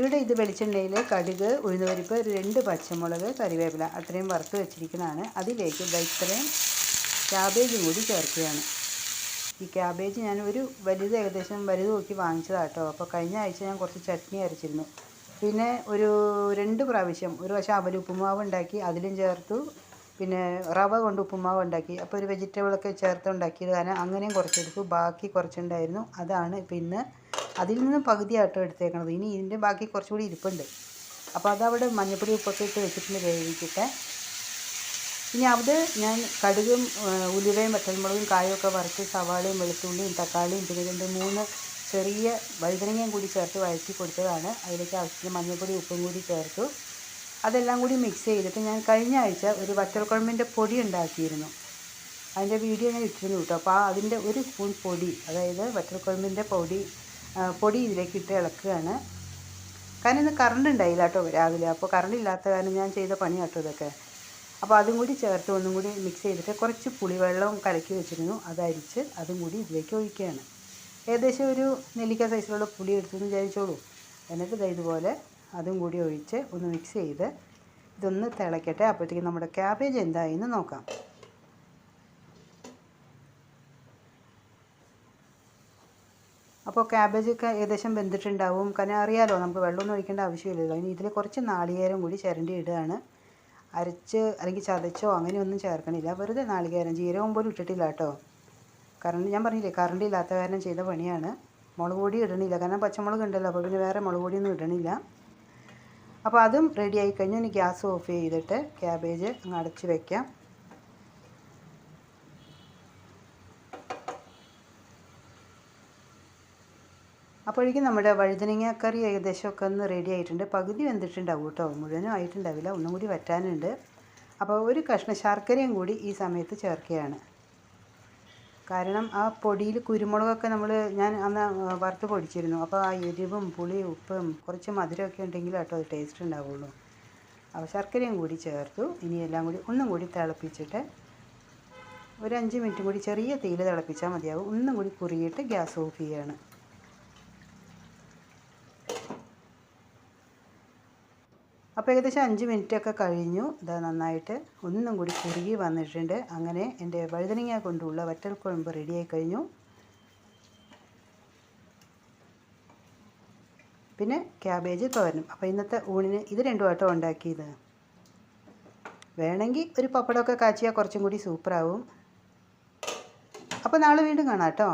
ഇവിടെ ഇത് വെളിച്ചെണ്ണയിൽ കടുക് ഉഴുന്നുപരിപ്പ് ഒരു രണ്ട് പച്ചമുളക് കറിവേപ്പില അത്രയും വറുത്ത് വെച്ചിരിക്കുന്നതാണ്. അതിലേക്ക് ഇത്രയും ക്യാബേജും കൂടി ചേർക്കുകയാണ്. ഈ ക്യാബേജ് ഞാൻ ഒരു വലുത് ഏകദേശം വലുത് നോക്കി വാങ്ങിച്ചതാണ് കേട്ടോ അപ്പോൾ കഴിഞ്ഞ ആഴ്ച ഞാൻ കുറച്ച് ചട്നി അരച്ചിരുന്നു. പിന്നെ ഒരു രണ്ട് പ്രാവശ്യം ഒരു വശം അവൽ ഉപ്പുമാവ് ഉണ്ടാക്കി അതിലും ചേർത്തു. പിന്നെ റവ കൊണ്ട് ഉപ്പുമാവ് ഉണ്ടാക്കി. അപ്പോൾ ഒരു വെജിറ്റബിളൊക്കെ ചേർത്ത് ഉണ്ടാക്കിയത് കാരണം അങ്ങനെയും കുറച്ചെടുത്തു. ബാക്കി കുറച്ചുണ്ടായിരുന്നു. അതാണ് പിന്നെ അതിൽ നിന്ന് പകുതിയാട്ടോ എടുത്തേക്കണത്. ഇനി ഇതിന്റെ ബാക്കി കുറച്ചുകൂടി ഇരിപ്പുണ്ട്. അപ്പോൾ അതവിടെ മഞ്ഞപ്പൊടി ഉപ്പൊക്കെ ഇട്ട് വെച്ചിട്ടുണ്ട് വേവിക്കട്ടെ ഇനി അത് ഞാൻ കടുകും ഉലുവയും വറ്റൽമുളകും കായൊക്കെ വറുത്ത് സവാളയും വെളുത്തുള്ളിയും തക്കാളിയും പിന്നെ രണ്ട് മൂന്ന് ചെറിയ വഴുതനങ്ങയും കൂടി ചേർത്ത് വഴറ്റി കൊടുത്തതാണ്. അതിലേക്ക് ആവശ്യത്തിന് മഞ്ഞൾപ്പൊടി ഉപ്പും കൂടി ചേർത്തു. അതെല്ലാം കൂടി മിക്സ് ചെയ്തിട്ട് ഞാൻ കഴിഞ്ഞ ആഴ്ച ഒരു വറ്റൽക്കുഴമ്പിന്റെ പൊടി ഉണ്ടാക്കിയിരുന്നു. അതിന്റെ വീഡിയോ ഞാൻ ഇട്ടിരുന്നു കേട്ടോ. അപ്പോൾ അതിന്റെ ഒരു സ്പൂൺ പൊടി അതായത് വറ്റൽക്കുഴമ്പിന്റെ പൊടി പൊടി ഇതിലേക്ക് ഇട്ട് ഇളക്കുകയാണ്. കാരണം ഇന്ന് കറണ്ട് ഉണ്ടായില്ല കേട്ടോ രാവിലെ. അപ്പോൾ കറണ്ട് ഇല്ലാത്ത കാരണം ഞാൻ ചെയ്ത പണി കേട്ടോ ഇതൊക്കെ. അപ്പോൾ അതും കൂടി ചേർത്ത് ഒന്നും കൂടി മിക്സ് ചെയ്തിട്ട് കുറച്ച് പുളിവെള്ളം കലക്കി വെച്ചിരുന്നു. അതരിച്ച് അതും കൂടി ഇതിലേക്ക് ഒഴിക്കുകയാണ്. ഏകദേശം ഒരു നെല്ലിക്ക സൈസിലുള്ള പുളി എടുത്തെന്ന് വിചാരിച്ചോളൂ. എന്നിട്ട് ഇത് ഇതുപോലെ അതും കൂടി ഒഴിച്ച് ഒന്ന് മിക്സ് ചെയ്ത് ഇതൊന്ന് തിളയ്ക്കട്ടെ അപ്പോഴത്തേക്കും നമ്മുടെ ക്യാബേജ് എന്തായെന്ന് നോക്കാം. അപ്പോൾ ക്യാബേജൊക്കെ ഏകദേശം വെന്തിട്ടുണ്ടാവും. കാരണം അറിയാലോ നമുക്ക് വെള്ളമൊന്നും ഒഴിക്കേണ്ട ആവശ്യമില്ലല്ലോ. ഇനി ഇതിൽ കുറച്ച് നാളികേരം കൂടി ചിരണ്ടി ഇടുകയാണ്. അരച്ച് അല്ലെങ്കിൽ ചതച്ചോ അങ്ങനെയൊന്നും ചേർക്കണില്ല. വെറുതെ നാളികേരം ജീരകം പോലും ഇട്ടിട്ടില്ല കേട്ടോ. കറണ്ട് ഞാൻ പറഞ്ഞില്ലേ കറണ്ട് ഇല്ലാത്ത കാരണം ചെയ്ത പണിയാണ്. മുളക് പൊടി ഇടണില്ല. കാരണം പച്ചമുളക് ഉണ്ടല്ലോ അപ്പോൾ പിന്നെ വേറെ മുളക് പൊടിയൊന്നും ഇടണില്ല. അപ്പോൾ അതും റെഡി ആയി കഴിഞ്ഞാൽ ഇനി ഗ്യാസ് ഓഫ് ചെയ്തിട്ട് ക്യാബേജ് അങ്ങ് അടച്ച് വെക്കാം. അപ്പോഴേക്കും നമ്മുടെ വഴുതനങ്ങ കറി ഏകദേശമൊക്കെ ഒന്ന് റെഡി ആയിട്ടുണ്ട്. പകുതി വെന്തിട്ടുണ്ടാവും കേട്ടോ. മുഴുവനും ആയിട്ടുണ്ടാവില്ല. ഒന്നും കൂടി വറ്റാനുണ്ട്. അപ്പോൾ ഒരു കഷ്ണ ശർക്കരയും കൂടി ഈ സമയത്ത് ചേർക്കുകയാണ്. കാരണം ആ പൊടിയിൽ കുരുമുളകൊക്കെ നമ്മൾ ഞാൻ അന്ന് വറുത്ത് പൊടിച്ചിരുന്നു. അപ്പോൾ ആ എരിവും പുളി ഉപ്പും കുറച്ച് മധുരമൊക്കെ ഉണ്ടെങ്കിൽ കേട്ടോ ടേസ്റ്റ് ഉണ്ടാവുള്ളൂ. അപ്പോൾ ശർക്കരയും കൂടി ചേർത്തു. ഇനി എല്ലാം കൂടി ഒന്നും കൂടി തിളപ്പിച്ചിട്ട് ഒരു അഞ്ച് മിനിറ്റും കൂടി ചെറിയ തീയിൽ തിളപ്പിച്ചാൽ മതിയാവും. ഒന്നും കൂടി കുറിയിട്ട് ഗ്യാസ് ഓഫ് ചെയ്യുകയാണ് അപ്പോൾ ഏകദേശം അഞ്ച് മിനിറ്റൊക്കെ കഴിഞ്ഞു. ഇതാ നന്നായിട്ട് ഒന്നും കൂടി കുറുകി വന്നിട്ടുണ്ട്. അങ്ങനെ എന്റെ വഴുതനങ്ങ കൊണ്ടുള്ള വറ്റൽ കുഴമ്പ് റെഡിയായി കഴിഞ്ഞു. പിന്നെ ക്യാബേജ് തോരനും. അപ്പോൾ ഇന്നത്തെ ഊണിന് ഇത് രണ്ടു വട്ടം ഉണ്ടാക്കിയത്. വേണമെങ്കിൽ ഒരു പപ്പടമൊക്കെ കാച്ചിയാൽ കുറച്ചും കൂടി സൂപ്പറാവും. അപ്പോൾ നാളെ വീണ്ടും കാണാം കേട്ടോ.